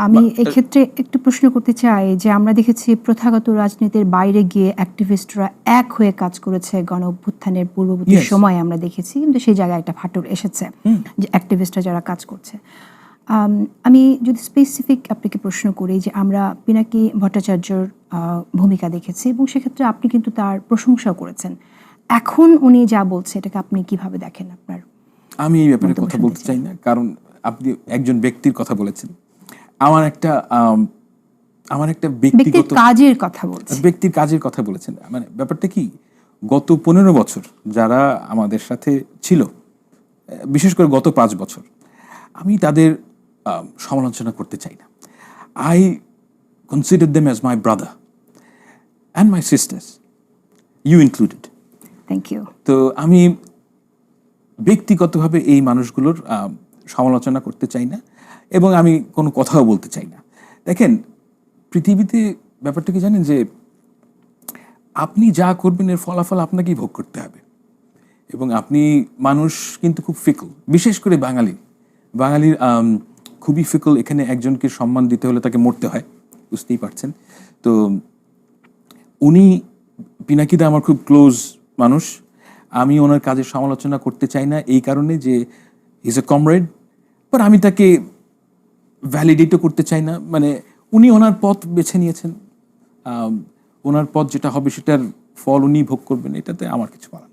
আমি এক্ষেত্রে একটু প্রশ্ন করতে চাই যে আমরা দেখেছি প্রথাগত রাজনীতির বাইরে গিয়ে অ্যাক্টিভিস্টরা এক হয়ে কাজ করেছে গণ অভ্যুত্থানের পূর্ববর্তী. সময় আমরা দেখেছি কিন্তু সেই জায়গায় একটা ফাটল এসেছে যে অ্যাক্টিভিস্টরা যারা কাজ করছে। আম, যদি স্পেসিফিক আপনাকে প্রশ্ন করি যে আমরা পিনাকি ভট্টাচার্যর ভূমিকা দেখেছি এবং সেক্ষেত্রে আপনি কিন্তু তার প্রশংসাও করেছেন। এখন উনি যা বলছে এটাকে আপনি কীভাবে দেখেন আপনার আমি এই ব্যাপারে কথা বলতে চাই না কারণ আপনি একজন ব্যক্তির কথা বলেছেন। আমার একটা আমার একটা ব্যক্তিগত কাজের কথা বলছি। ব্যক্তির কাজের কথা বলেছেন। মানে ব্যাপারটা কি? গত পনেরো বছর যারা আমাদের সাথে ছিল বিশেষ করে গত পাঁচ বছর আমি তাদের সমালোচনা করতে চাই না। I consider them as my brother and my sisters you included thank you তো আমি ব্যক্তিগতভাবে এই মানুষগুলোর সমালোচনা করতে চাই না। এবং আমি কোনো কথাও বলতে চাই না। দেখেন, পৃথিবীতে ব্যাপারটা কি জানেন যে, আপনি যা করবেন এর ফলাফল আপনাকেই ভোগ করতে হবে। এবং আপনি মানুষ কিন্তু খুব ফিকল বিশেষ করে বাঙালি। বাঙালির খুবই ফিকল এখানে একজনকে সম্মান দিতে হলে তাকে মরতে হয়, বুঝতেই পারছেন? তো উনি, পিনাকিদা আমার খুব ক্লোজ মানুষ। আমি ওনার কাজের সমালোচনা করতে চাই না, এই কারণে যে ইজ এ কমরেড বাট আমি তাকে ভ্যালিডেটও করতে চাই না মানে উনি ওনার পথ বেছে নিয়েছেন ওনার পথ যেটা হবে সেটার ফল উনি ভোগ করবেন, এটাতে আমার কিছু বলার।